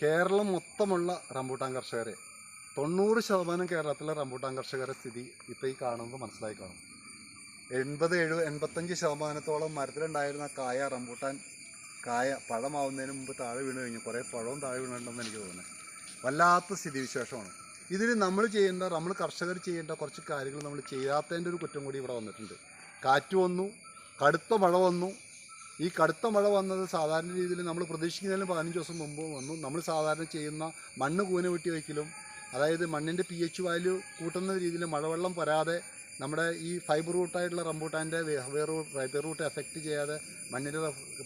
Keralam മൊത്തമുള്ള rambutan കർഷകരെ തൊണ്ണൂറ് ശതമാനം കേരളത്തിലെ റംബൂട്ടാൻ കർഷകരെ സ്ഥിതി ഇപ്പോൾ ഈ കാണുന്നത് മനസ്സിലായി കാണും. എൺപത് എഴുപത് എൺപത്തഞ്ച് ശതമാനത്തോളം മരത്തിലുണ്ടായിരുന്ന കായ റംബൂട്ടാൻ കായ പഴമാവുന്നതിന് മുമ്പ് താഴെ വീണ് കഴിഞ്ഞു. കുറേ പഴവും താഴെ വീണിട്ടുണ്ടെന്ന് എനിക്ക് തോന്നുന്നത് വല്ലാത്ത സ്ഥിതി വിശേഷമാണ് ഇതിൽ നമ്മൾ ചെയ്യേണ്ട നമ്മൾ കർഷകർ ചെയ്യേണ്ട കുറച്ച് കാര്യങ്ങൾ നമ്മൾ ചെയ്യാത്തതിന്റെ ഒരു കുറ്റം കൂടി ഇവിടെ വന്നിട്ടുണ്ട്. കാറ്റ് വന്നു കടുത്ത മഴ വന്നു ഈ കടുത്ത മഴ വന്നത് സാധാരണ രീതിയിൽ നമ്മൾ പ്രതീക്ഷിക്കുന്നതിലും പതിനഞ്ച് ദിവസം മുമ്പ് വന്നു. നമ്മൾ സാധാരണ ചെയ്യുന്ന മണ്ണ് കൂന വെട്ടി വയ്ക്കലും അതായത് മണ്ണിന്റെ പി എച്ച് വാല്യൂ കൂട്ടുന്ന രീതിയിൽ മഴവെള്ളം വരാതെ നമ്മുടെ ഈ ഫൈബർ റൂട്ടായിട്ടുള്ള റംബൂട്ടാന്റെ വേർ ഫൈബർ റൂട്ട് എഫക്റ്റ് ചെയ്യാതെ മണ്ണിന്റെ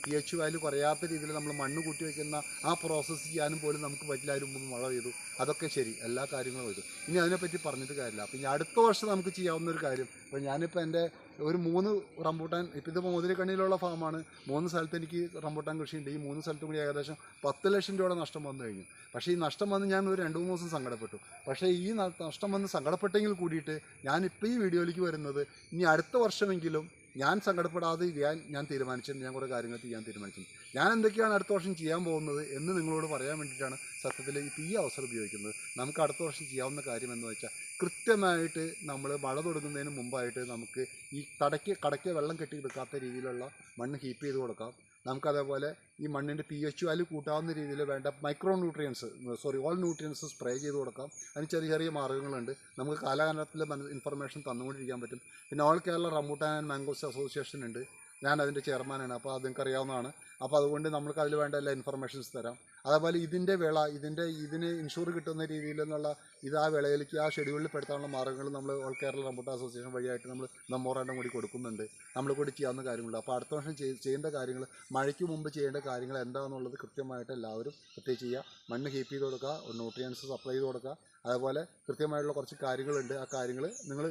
പി എച്ച് വാല്യൂ കുറയാത്ത രീതിയിൽ നമ്മൾ മണ്ണ് കൂട്ടി വയ്ക്കുന്ന ആ പ്രോസസ്സ് ചെയ്യാനും പോലും നമുക്ക് പറ്റില്ല. അതിന് മുമ്പ് മഴ പെയ്തു. അതൊക്കെ ശരി. എല്ലാ കാര്യങ്ങളും ചെയ്തു ഇനി അതിനെപ്പറ്റി പറഞ്ഞിട്ട് കാര്യമില്ല. അപ്പം ഇനി അടുത്ത വർഷം നമുക്ക് ചെയ്യാവുന്ന ഒരു കാര്യം. ഇപ്പോൾ ഞാനിപ്പോൾ എന്റെ ഒരു മൂന്ന് റംബൂട്ടാൻ ഇപ്പം ഇത് മോതിരക്കണ്ണിയിലുള്ള ഫാമാണ്. മൂന്ന് സ്ഥലത്ത് എനിക്ക് റംബൂട്ടാൻ കൃഷിയുണ്ട്. ഈ മൂന്ന് സ്ഥലത്തും കൂടി ഏകദേശം പത്ത് ലക്ഷം രൂപയുടെ നഷ്ടം വന്നു കഴിഞ്ഞു. പക്ഷേ ഈ നഷ്ടം വന്ന് ഞാൻ ഒരു രണ്ട് മൂന്ന് ദിവസം സങ്കടപ്പെട്ടു. പക്ഷേ ഈ നഷ്ടം വന്ന് സങ്കടപ്പെട്ടെങ്കിൽ കൂടിയിട്ട് ഞാനിപ്പോൾ ഈ വീഡിയോയിലേക്ക് വരുന്നത് ഇനി അടുത്ത വർഷമെങ്കിലും ഞാൻ സങ്കടപ്പെടാതെ ഞാൻ ഞാൻ തീരുമാനിച്ചിട്ടുണ്ട് ഞാൻ കുറേ കാര്യങ്ങൾ ചെയ്യാൻ തീരുമാനിച്ചു. ഞാൻ എന്തൊക്കെയാണ് അടുത്ത വർഷം ചെയ്യാൻ പോകുന്നത് എന്ന് നിങ്ങളോട് പറയാൻ വേണ്ടിയിട്ടാണ് സത്യത്തിൽ ഇപ്പോൾ ഈ അവസരം ഉപയോഗിക്കുന്നത്. നമുക്ക് അടുത്ത വർഷം ചെയ്യാവുന്ന കാര്യം എന്ന് വെച്ചാൽ കൃത്യമായിട്ട് നമ്മൾ മഴ തുടങ്ങുന്നതിന് മുമ്പായിട്ട് നമുക്ക് ഈ തടയ്ക്ക് കടയ്ക്ക് വെള്ളം കെട്ടി എടുക്കാത്ത രീതിയിലുള്ള മണ്ണ് ഹീപ്പ് ചെയ്ത് കൊടുക്കാം. നമുക്കതേപോലെ ഈ മണ്ണിന്റെ പി എച്ച് വാല്യൂ കൂട്ടാവുന്ന രീതിയിൽ വേണ്ട micronutrients sorry all nutrients spray ചെയ്ത് കൊടുക്കാം. അതിന് ചെറിയ ചെറിയ മാർഗങ്ങളുണ്ട്. നമുക്ക് കാലകാലത്തിൽ ഇൻഫർമേഷൻ തന്നുകൊണ്ടിരിക്കാൻ പറ്റും. പിന്നെ all Kerala rambutan and mangoes association ഉണ്ട്. ഞാൻ അതിന്റെ ചെയർമാനാണ് അപ്പോൾ അത് നിങ്ങൾക്ക് അറിയാവുന്നതാണ്. അപ്പോൾ അതുകൊണ്ട് നമ്മൾക്ക് അതിൽ വേണ്ട എല്ലാ ഇൻഫർമേഷൻസ് തരാം. അതേപോലെ ഇതിന്റെ വിള ഇതിന്റെ ഇതിന് ഇൻഷൂർ കിട്ടുന്ന രീതിയിൽ നിന്നുള്ള ഇത് ആ വിളയിലേക്ക് ആ ഷെഡ്യൂളിൽ പെടുത്താനുള്ള മാർഗങ്ങൾ നമ്മൾ ഓൾ കേരള റംബൂട്ടാൻ അസോസിയേഷൻ വഴിയായിട്ട് നമ്മൾ മെമ്മോറാണ്ടം കൂടി കൊടുക്കുന്നുണ്ട്. നമ്മൾ കൂടി ചെയ്യാവുന്ന കാര്യങ്ങളുണ്ട്. അപ്പോൾ അടുത്ത വർഷം ചെയ്യേണ്ട കാര്യങ്ങൾ മഴയ്ക്ക് മുമ്പ് ചെയ്യേണ്ട കാര്യങ്ങൾ എന്താണെന്നുള്ളത് കൃത്യമായിട്ട് എല്ലാവരും പ്രത്യേകിച്ച് ചെയ്യുക. മണ്ണ് കീപ്പ് ചെയ്ത് കൊടുക്കുക ന്യൂട്രിയൻസ് സപ്ലൈ ചെയ്ത് കൊടുക്കുക. അതേപോലെ കൃത്യമായിട്ടുള്ള കുറച്ച് കാര്യങ്ങളുണ്ട്. ആ കാര്യങ്ങൾ നിങ്ങൾ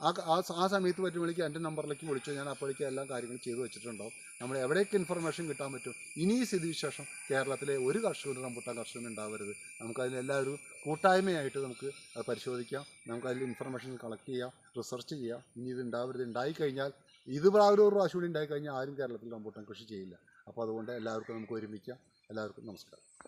ആ ആ സമയത്ത് പറ്റുമ്പോഴേക്കും എന്റെ നമ്പറിലേക്ക് വിളിച്ചു ഞാൻ അപ്പോഴേക്കും എല്ലാ കാര്യങ്ങളും ചെയ്തു വെച്ചിട്ടുണ്ടാവും നമ്മൾ എവിടെയൊക്കെ ഇൻഫർമേഷൻ കിട്ടാൻ പറ്റും? ഇനി ഈ സ്ഥിതിവിശേഷം കേരളത്തിലെ ഒരു കർഷകനും റംബൂട്ടാൻ കർഷകനും ഉണ്ടാവരുത്. നമുക്കതിനെല്ലാവരും കൂട്ടായ്മയായിട്ട് നമുക്ക് അത് പരിശോധിക്കാം. നമുക്കതിൽ ഇൻഫർമേഷൻ കളക്ട് ചെയ്യാം റിസർച്ച് ചെയ്യാം. ഇനി ഇത് ഉണ്ടാവരുത്. ഉണ്ടായിക്കഴിഞ്ഞാൽ ഇത് പ്രാവശ്യം ഒരു പ്രാവശ്യം കൂടി ഉണ്ടായിക്കഴിഞ്ഞാൽ ആരും കേരളത്തിൽ റംബൂട്ടാൻ കൃഷി ചെയ്യില്ല. അപ്പോൾ അതുകൊണ്ട് എല്ലാവർക്കും നമുക്ക് ഒരുമിക്കാം. എല്ലാവർക്കും നമസ്കാരം.